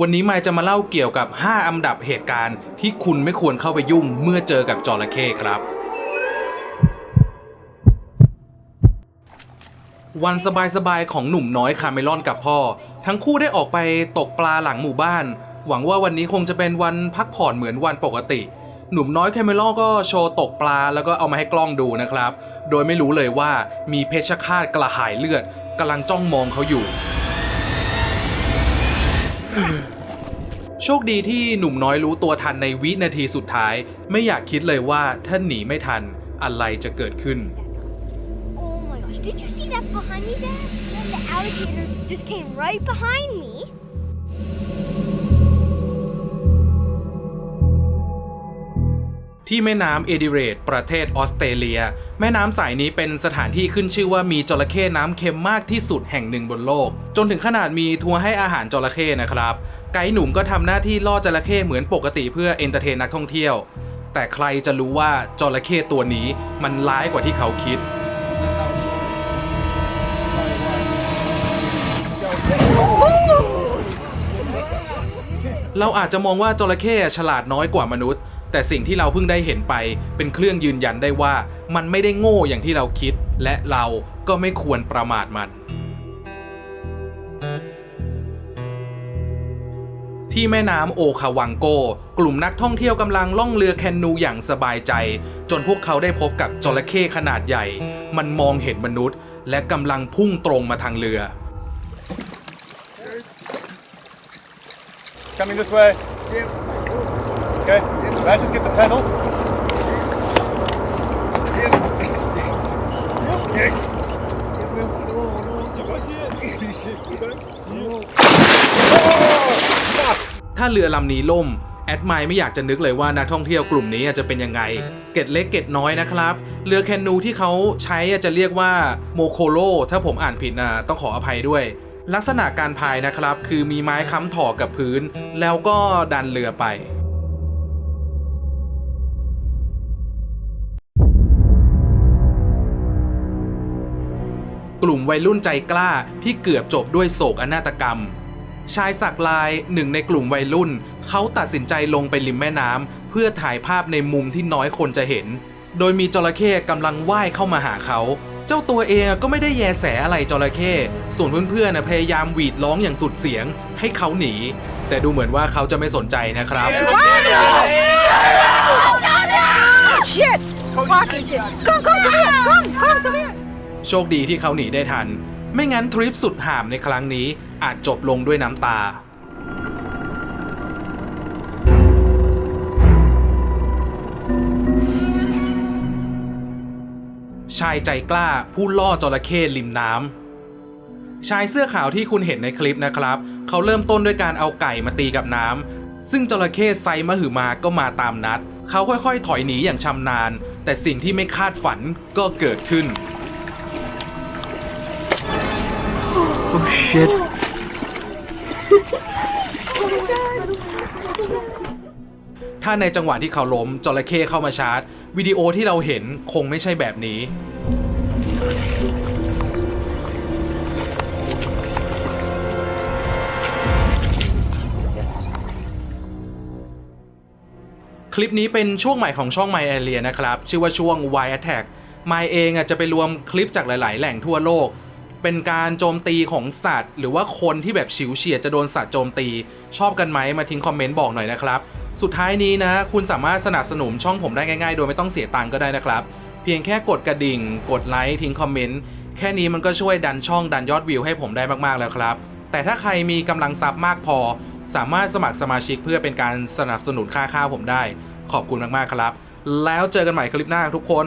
วันนี้มายจะมาเล่าเกี่ยวกับ 5 อันดับเหตุการณ์ที่คุณไม่ควรเข้าไปยุ่งเมื่อเจอกับจระเข้ครับ วันสบายๆของหนุ่มน้อยคาเมลอนกับพ่อ ทั้งคู่ได้ออกไปตกปลาหลังหมู่บ้าน หวังว่าวันนี้คงจะเป็นวันพักผ่อนเหมือนวันปกติ หนุ่มน้อยคาเมลอนก็โชว์ตกปลาแล้วก็เอามาให้กล้องดูนะครับ โดยไม่รู้เลยว่ามีเพชฌฆาตกระหายเลือดกำลังจ้องมองเขาอยู่ โชคดีที่หนุ่มน้อยรู้ตัวทันในวินาทีสุดท้าย ไม่อยากคิดเลยว่าถ้าหนีไม่ทันอะไรจะเกิดขึ้น Oh my gosh, did you see that behind me, Dad? The alligator just came right behind me. ที่แม่น้ำเอดิเรตประเทศออสเตรเลีย แม่น้ำสายนี้เป็นสถานที่ขึ้นชื่อว่ามีจระเข้น้ำเค็มมากที่สุดแห่งหนึ่งบนโลก จนถึงขนาดมีทัวร์ให้อาหารจระเข้นะครับ ไกด์หนุ่มก็ทำหน้าที่ล่อจระเข้เหมือนปกติเพื่อเอนเตอร์เทนนักท่องเที่ยว แต่ใครจะรู้ว่าจระเข้ตัวนี้มันร้ายกว่าที่เขาคิดเราอาจจะมองว่าจระเข้ฉลาดน้อยกว่ามนุษย์ แต่สิ่งที่เราเพิ่งได้เห็นไป เป็นเครื่องยืนยันได้ว่ามันไม่ได้โง่อย่างที่เราคิด และเราก็ไม่ควรประมาทมัน ที่แม่น้ำโอคาวังโก กลุ่มนักท่องเที่ยวกำลังล่องเรือแคนูอย่างสบายใจ จนพวกเขาได้พบกับจระเข้ขนาดใหญ่ มันมองเห็นมนุษย์ และกำลังพุ่งตรงมาทางเรือ coming this way. Okay. Right, just get the pedal. ถ้าเรือลำนี้ล่ม แอดไมล์ไม่อยากจะนึกเลยว่านักท่องเที่ยวกลุ่มนี้จะเป็นยังไง เกตเล็กเกตน้อยนะครับ เรือแคนูที่เขาใช้จะเรียกว่าโมโคโลถ้าผมอ่านผิดนะต้องขออภัยด้วย ลักษณะการพายนะครับ คือมีไม้ค้ำถ่อกับพื้น แล้วก็ดันเรือไป กลุ่มวัยรุ่นใจกล้าที่เกือบจบด้วยโศกอนาตกรรม ชายสักลายหนึ่งในกลุ่มวัยรุ่น เขาตัดสินใจลงไปริมแม่น้ำเพื่อถ่ายภาพในมุมที่น้อยคนจะเห็น โดยมีจระเข้กำลังว่ายเข้ามาหาเขา เจ้าตัวเองก็ไม่ได้แยแสอะไรจระเข้ส่วนเพื่อนๆนะพยายามหวีดร้องอย่างสุดเสียงให้เขาหนี แต่ดูเหมือนว่าเขาจะไม่สนใจนะครับ Shit! Fucking shit! Come, ชคดีที่เขาหนีได้ทัน ไม่งั้นทริปสุดห่ามในครั้งนี้อาจจบลงด้วยน้ำตา ชายใจกล้าผู้ล่อจระเข้ริมน้ำชายเสื้อขาวที่คุณเห็นในคลิปนะครับ เขาเริ่มต้นด้วยการเอาไก่มาตีกับน้ำซึ่งจระเข้ไซมหึมาก็มาตามนัด เขาค่อยๆ ถอยหนีอย่างชำนาญ แต่สิ่งที่ไม่คาดฝันก็เกิดขึ้น Oh shit. ถ้าในจังหวะที่เขาล้มจระเข้เข้ามาชาร์จ วิดีโอที่เราเห็นคงไม่ใช่แบบนี้ คลิปนี้เป็นช่วงใหม่ของช่อง My Area นะครับ ชื่อว่าช่วง Y Attack My เองอะจะไปรวมคลิปจากหลาย ๆ แหล่งทั่วโลก เป็นการโจมตีของสัตว์ หรือว่าคนที่แบบฉิวเฉียดจะโดนสัตว์โจมตี ชอบกันไหมมาทิ้งคอมเมนต์บอกหน่อยนะครับ สุดท้ายนี้นะ คุณสามารถสนับสนุนช่องผมได้ง่ายๆ โดยไม่ต้องเสียตังค์ก็ได้นะครับ เพียงแค่กดกระดิ่ง กดไลค์ทิ้งคอมเมนต์แค่นี้มันก็ช่วยดันช่องดันยอดวิวให้ผมได้มากๆแล้วครับ แต่ถ้าใครมีกำลังทรัพย์มากพอ สามารถสมัครสมาชิกเพื่อเป็นการสนับสนุนค่าข้าวผมได้ ขอบคุณมากๆครับ แล้วเจอกันใหม่คลิปหน้าทุกคน